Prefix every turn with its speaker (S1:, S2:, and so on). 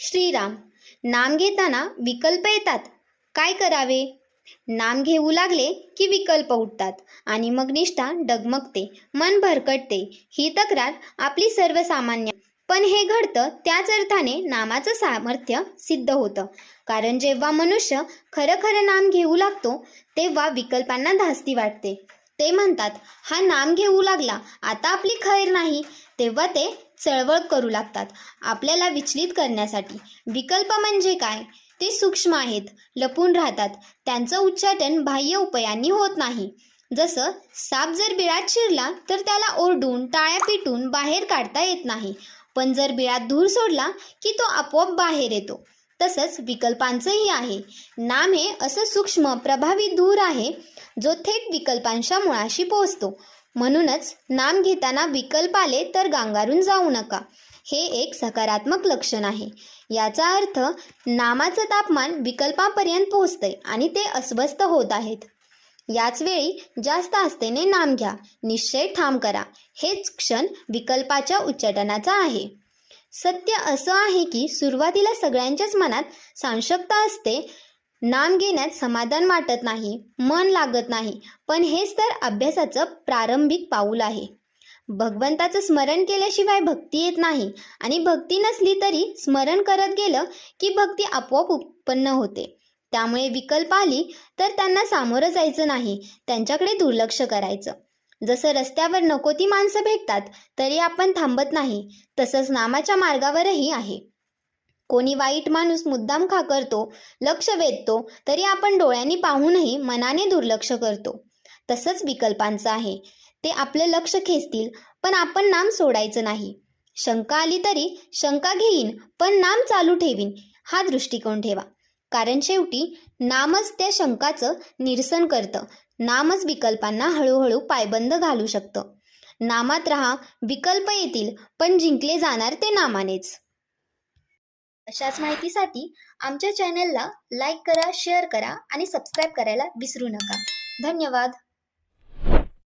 S1: श्रीराम नाम घेताना विकल्प येतात. काय करावे? नाम घेऊ लागले की विकल्प उठतात आणि मग निष्ठा डगमगते मन भरकटते. ही तक्रार आपली सर्वसामान्य. पण हे घडतं त्याच अर्थाने नामाचं सामर्थ्य सिद्ध होतं. कारण जेव्हा मनुष्य खरं खरं नाम घेऊ लागतो तेव्हा विकल्पांना धास्ती वाटते. ते म्हणतात हा नाम घेऊ लागला. आता आपली खैर नाही. तेव्हा ते चळवळ करू लागतात आपल्याला विचलित करण्यासाठी. विकल्प म्हणजे काय? ते सूक्ष्म आहेत लपून राहतात. त्यांचं उच्चाटन बाह्य उपायांनी होत नाही. जसं साप जर बिळात शिरला तर त्याला ओरडून टाळ्या पिटून बाहेर काढता येत नाही. पण जर बिळात धूर सोडला की तो आपोआप बाहेर येतो. तसंच विकल्पांचंही आहे. नाम हे असं सूक्ष्म प्रभावी धूर आहे जो थेट विकल्पांच्या मुळाशी पोहोचतो. म्हणूनच नाम घेताना विकल्प आले तर गांगारून जाऊ नका. हे एक सकारात्मक लक्षण आहे. याचा अर्थ नामाचं तापमान विकल्पापर्यंत पोहोचतंय आणि ते अस्वस्थ होत आहेत. याच वेळी जास्त आस्थेने नाम घ्या. निश्चय ठाम करा. हेच क्षण विकल्पाच्या उच्चाटनाचा आहे. सत्य असं आहे की सुरुवातीला सगळ्यांच्याच मनात साशंकता असते नाम घेण्यात समाधान वाटत नाही मन लागत नाही पण हेच तर अभ्यासाचं प्रारंभिक पाऊल आहे. भगवंताचं स्मरण केल्याशिवाय भक्ती येत नाही आणि भक्ती नसली तरी स्मरण करत गेलं की भक्ती आपोआप उत्पन्न होते. त्यामुळे विकल्प आली तर त्यांना सामोरं जायचं नाही त्यांच्याकडे दुर्लक्ष करायचं. जसं रस्त्यावर नको ती माणसं भेटतात तरी आपण थांबत नाही. तसंच नामाच्या मार्गावरही आहे. कोणी वाईट माणूस मुद्दाम खा करतो लक्ष वेधतो तरी आपण डोळ्यांनी पाहूनही मनाने दुर्लक्ष करतो. तसंच विकल्पांचं आहे. ते आपलं लक्ष खेचतील पण आपण नाम सोडायचं नाही. शंका आली तरी शंका घेईन पण नाम चालू ठेवीन हा दृष्टिकोन ठेवा. कारण शेवटी नामच त्या शंकाचं निरसन करतं. नामच विकल्पांना हळूहळू पायबंद घालू शकतं. नामात रहा विकल्प येतील पण जिंकले जाणार ते नामानेच. अशाच माहितीसाठी आमच्या चॅनेलला लाईक करा शेअर करा आणि सबस्क्राईब करायला विसरू नका. धन्यवाद.